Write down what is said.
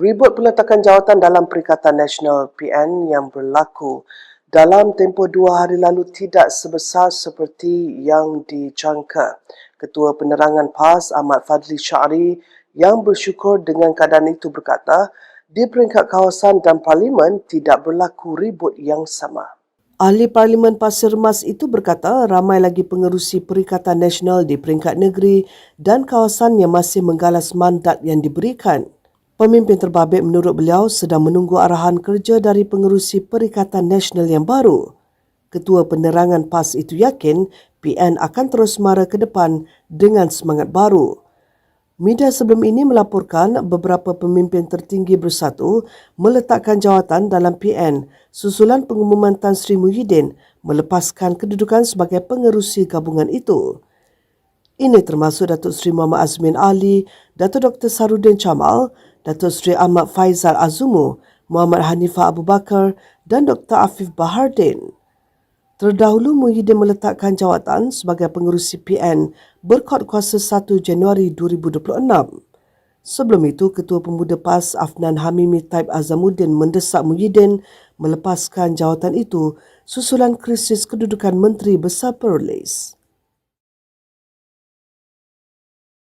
Ribut peletakan jawatan dalam Perikatan Nasional PN yang berlaku dalam tempoh dua hari lalu tidak sebesar seperti yang dicangka. Ketua Penerangan PAS Ahmad Fadli Syari yang bersyukur dengan keadaan itu berkata, di peringkat kawasan dan parlimen tidak berlaku ribut yang sama. Ahli Parlimen Pasir Mas itu berkata ramai lagi pengerusi Perikatan Nasional di peringkat negeri dan kawasan yang masih menggalas mandat yang diberikan. Pemimpin terbabit menurut beliau sedang menunggu arahan kerja dari pengerusi Perikatan Nasional yang baru. Ketua Penerangan PAS itu yakin PN akan terus mara ke depan dengan semangat baru. Media sebelum ini melaporkan beberapa pemimpin tertinggi bersatu meletakkan jawatan dalam PN susulan pengumuman Tan Sri Muhyiddin melepaskan kedudukan sebagai pengerusi gabungan itu. Ini termasuk Datuk Seri Muhammad Azmin Ali, Datuk Dr. Sarudin Chamal, Datuk Seri Ahmad Faizal Azumu, Muhammad Hanifah Abu Bakar dan Dr. Afif Bahardin. Terdahulu Muhyiddin meletakkan jawatan sebagai pengerusi PN berkod kuasa 1 Januari 2026. Sebelum itu, Ketua Pemuda PAS Afnan Hamimi Taib Azamuddin mendesak Muhyiddin melepaskan jawatan itu susulan krisis kedudukan Menteri Besar Perlis.